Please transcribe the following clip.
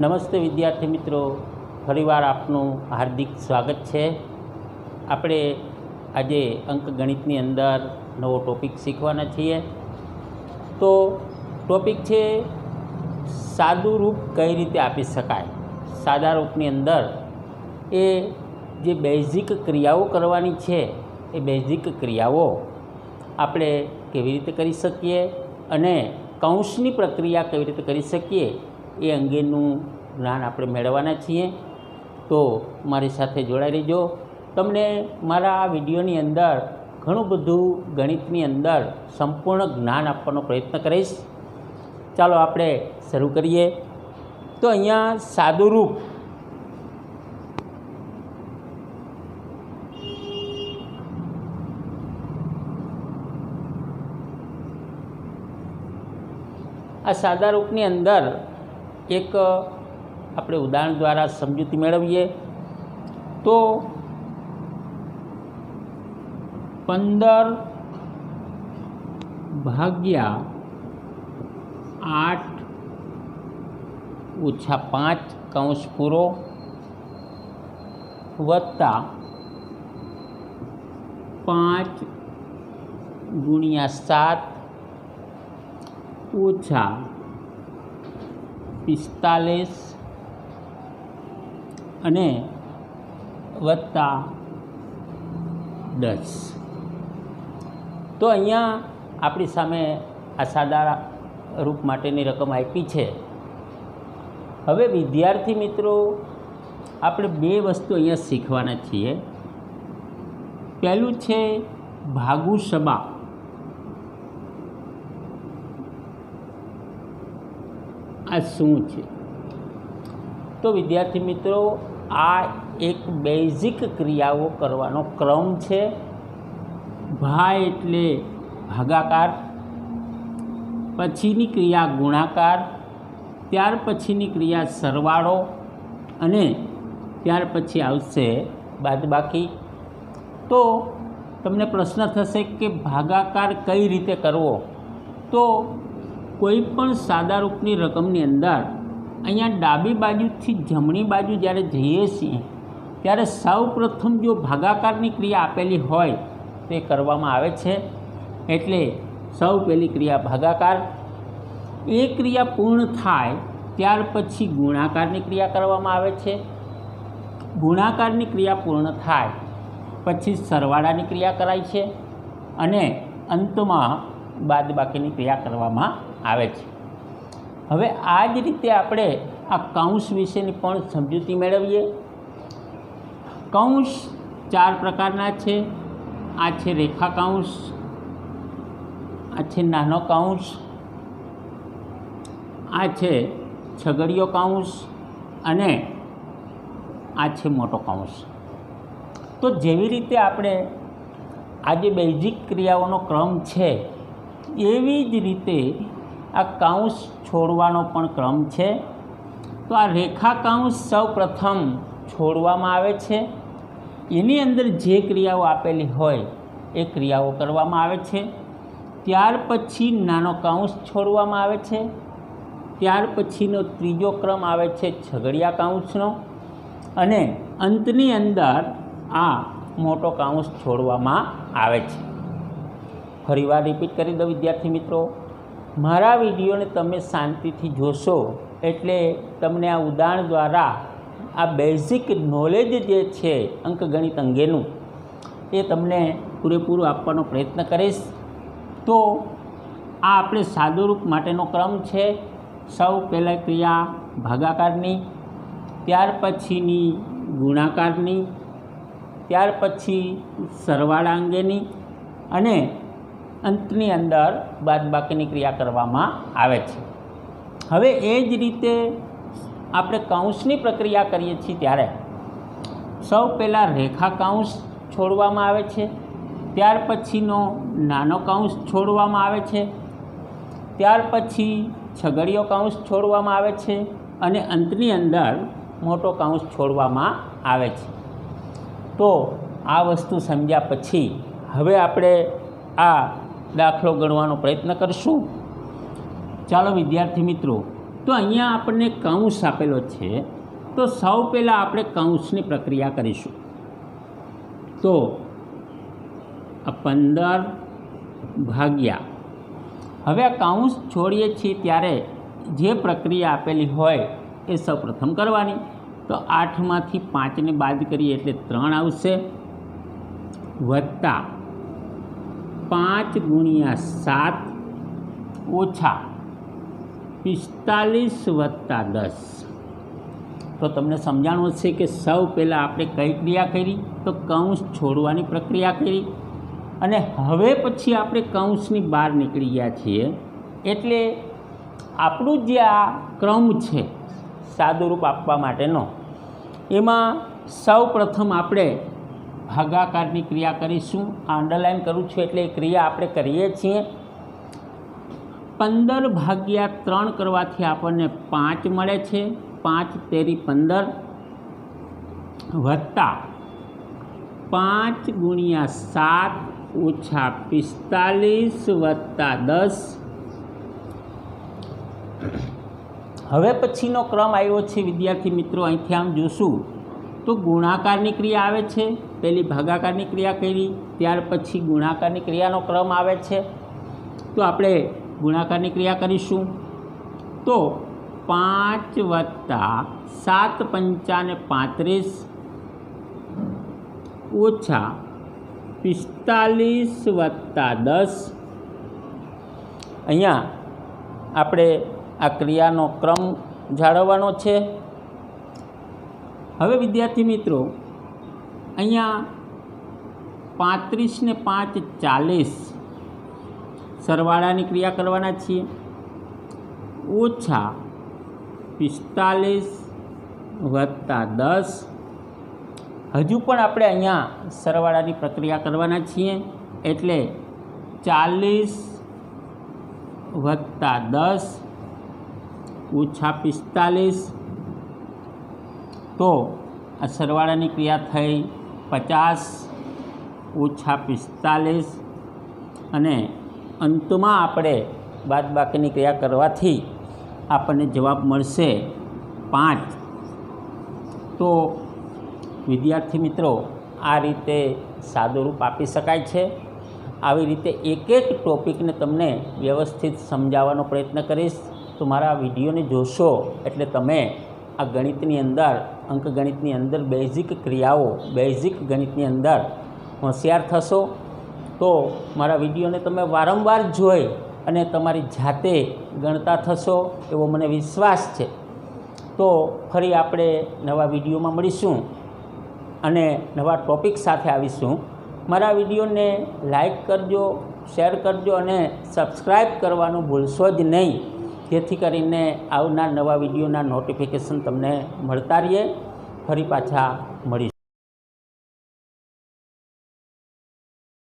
નમસ્તે વિદ્યાર્થી મિત્રો. ફરીવાર આપનું હાર્દિક સ્વાગત છે. આપણે આજે અંકગણિતની અંદર નવો ટોપિક શીખવાના છીએ. તો ટોપિક છે, સાદું રૂપ કઈ રીતે આપી શકાય? સાદા રૂપની અંદર એ જે બેઝિક ક્રિયાઓ કરવાની છે, એ બેઝિક ક્રિયાઓ આપણે કેવી રીતે કરી શકીએ અને કૌંસની પ્રક્રિયા કેવી રીતે કરી શકીએ એ અંગેનું જ્ઞાન આપણે મેળવવાના છીએ. તો મારી સાથે જોડાઈ રહેજો. તમને મારા આ વિડીયોની અંદર ઘણું બધું ગણિતની અંદર સંપૂર્ણ જ્ઞાન આપવાનો પ્રયત્ન કરીશ. ચાલો આપણે શરૂ કરીએ. તો અહીંયા સાદુરૂપ આ સાદા રૂપની અંદર એક આપણે ઉદાહરણ દ્વારા સમજૂતી મેળવીએ તો પંદર ભાગ્યા આઠ ઓછા પાંચ કૌંસ પૂરો વત્તા પાંચ ગુણ્યા સાત ઓછા પિસ્તાલીસ અને વત્તા દસ. તો અહીંયા આપણી સામે આ સાદા રૂપ માટેની રકમ આપી છે. હવે વિદ્યાર્થી મિત્રો, આપણે બે વસ્તુ અહીંયા શીખવાના છીએ. પહેલું છે ભાગુ સબા આ શું છે? તો વિદ્યાર્થી મિત્રો, આ એક બેઝિક ક્રિયાઓ કરવાનો ક્રમ છે. ભા એટલે ભાગાકાર, પછીની ક્રિયા ગુણાકાર, ત્યાર પછીની ક્રિયા સરવાળો અને ત્યાર પછી આવશે બાદબાકી. તો તમને પ્રશ્ન થશે કે ભાગાકાર કઈ રીતે કરવો? તો કોઈ પણ સાદા રૂપની રકમની અંદર અહીંયા ડાબી બાજુથી જમણી બાજુ જ્યારે જઈએ છીએ, ત્યારે સૌ પ્રથમ જો ભાગાકારની ક્રિયા આપેલી હોય, તે કરવામાં આવે છે. એટલે સૌ પહેલી ક્રિયા ભાગાકાર. એ ક્રિયા પૂર્ણ થાય ત્યાર પછી ગુણાકારની ક્રિયા કરવામાં આવે છે. ગુણાકારની ક્રિયા પૂર્ણ થાય પછી સરવાળાની ક્રિયા કરાય છે અને અંતમાં બાદબાકીની ક્રિયા કરવામાં આવે છે. હવે આ જ રીતે આપણે આ કૌંસ વિશેની પણ સમજૂતી મેળવીએ. કૌંસ ચાર પ્રકારના છે. આ છે રેખા કૌંસ, આ છે નાનો કૌંસ, આ છે છગડીયો કૌંસ અને આ છે મોટો કૌંસ. તો જેવી રીતે આપણે આ જે બેઝિક ક્રિયાઓનો ક્રમ છે, એવી જ રીતે આ કૌંસ છોડવાનો પણ ક્રમ છે. તો આ રેખા કૌંસ સૌ પ્રથમ છોડવામાં આવે છે. એની અંદર જે ક્રિયાઓ આપેલી હોય એ ક્રિયાઓ કરવામાં આવે છે. ત્યાર પછી નાનો કૌંસ છોડવામાં આવે છે. ત્યાર પછીનો ત્રીજો ક્રમ આવે છે છગડિયા કૌંસનો અને અંતની અંદર આ મોટો કૌંસ છોડવામાં આવે છે. ફરીવાર રિપીટ કરી દો વિદ્યાર્થી મિત્રો. મારા વિડીયોને તમે શાંતિથી જોશો એટલે તમને આ ઉદાહરણ દ્વારા આ બેઝિક નોલેજ જે છે અંકગણિત અંગેનું, એ તમને પૂરેપૂરું આપવાનો પ્રયત્ન કરીશ. તો આ આપણે સાદુરૂપ માટેનો ક્રમ છે. સૌ પહેલાં ક્રિયા ભાગાકારની, ત્યાર પછીની ગુણાકારની, ત્યાર પછી સરવાળા અંગેની અને અંતની અંદર બાદબાકીની ક્રિયા કરવામાં આવે છે. હવે એ જ રીતે આપણે કૌંસની પ્રક્રિયા કરીએ છીએ ત્યારે સૌ પહેલાં રેખા કૌંસ છોડવામાં આવે છે, ત્યાર પછીનો નાનો કૌંસ છોડવામાં આવે છે, ત્યાર પછી છગડીયો કૌંસ છોડવામાં આવે છે અને અંતની અંદર મોટો કૌંસ છોડવામાં આવે છે. તો આ વસ્તુ સમજ્યા પછી હવે આપણે આ દાખલો ગણવાનો પ્રયત્ન કરશું. ચાલો વિદ્યાર્થી મિત્રો, તો અહીંયા આપણને કૌંસ આપેલો છે. તો સૌ પહેલાં આપણે કૌંસની પ્રક્રિયા કરીશું. તો આ પંદર ભાગ્યા. હવે આ કૌંસ છોડીએ છીએ ત્યારે જે પ્રક્રિયા આપેલી હોય એ સૌપ્રથમ કરવાની. તો આઠમાંથી પાંચને બાદ કરીએ એટલે ત્રણ આવશે. વત્તા પાંચ ગુણ્યા સાત ઓછા પિસ્તાલીસ વત્તા દસ. તો તમને સમજાણું છે કે સૌ પહેલાં આપણે કઈ ક્રિયા કરી? તો કૌંસ છોડવાની પ્રક્રિયા કરી. અને હવે પછી આપણે કૌંસની બહાર નીકળી ગયા છીએ. એટલે આપણું જે આ ક્રમ છે સાદુરૂપ આપવા માટેનો, એમાં સૌ પ્રથમ આપણે ભાગાકારની ક્રિયા કરીશું. આ અંડરલાઇન કરું છું એટલે એ ક્રિયા આપણે કરીએ છીએ. પંદર ભાગ્યા ત્રણ કરવાથી આપણને પાંચ મળે છે. પાંચ તેરી પંદર વત્તા પાંચ ગુણ્યા સાત ઓછા પિસ્તાલીસ વત્તા દસ. હવે પછીનો ક્રમ આવ્યો છે વિદ્યાર્થી મિત્રો, અહીંથી આમ જોશું. તો ગુણાકારની ક્રિયા આવે છે. પહેલી ભાગાકારની ક્રિયા કરી, ત્યાર પછી ગુણાકારની ક્રિયાનો ક્રમ આવે છે. તો આપણે ગુણાકારની ક્રિયા કરીશું. તો પાંચ વત્તા સાત પંચાને પાંત્રીસ ઓછા પિસ્તાલીસ વત્તા દસ. અહીંયા આપણે આ ક્રિયાનો ક્રમ જાળવવાનો છે. હવે વિદ્યાર્થી મિત્રો, અહીંયા પાંત્રીસને પાંચ ચાલીસ સરવાળાની ક્રિયા કરવાના છીએ. ઓછા પિસ્તાલીસ વત્તા દસ. હજુ પણ આપણે અહીંયા સરવાળાની પ્રક્રિયા કરવાના છીએ, એટલે ચાલીસ વત્તા દસ ઓછા પિસ્તાલીસ તો આ સરવાળાની ક્રિયા થઈ પચાસ ઓછા પિસ્તાલીસ અને અંતમાં આપણે બાદબાકીની ક્રિયા કરવાથી આપણને જવાબ મળશે પાંચ. તો વિદ્યાર્થી મિત્રો, આ રીતે સાદુરૂપ આપી શકાય છે. આવી રીતે એક એક ટોપિકને તમને વ્યવસ્થિત સમજાવવાનો પ્રયત્ન કરીશ. તો મારા વિડીયોને જોશો એટલે તમે આ ગણિતની અંદર અંકગણિતની અંદર બેઝિક ક્રિયાઓ, બેઝિક ગણિતની અંદર હોશિયાર થશો, તો મારા વિડીયોને તમે વારંવાર જોઈ અને તમારી જાતે ગણતા થશો એવો મને વિશ્વાસ છે. તો ફરી આપણે નવા વિડીયોમાં મળીશું અને નવા ટોપિક સાથે આવીશું. મારા વિડીયોને લાઈક કરજો, શેર કરજો અને સબસ્ક્રાઈબ કરવાનું ભૂલશો જ નહીં. જેથી કરીને આવનાર નવા વિડીયોના નોટિફિકેશન તમને મળતા રહીએ. ફરી પાછા મળીશું.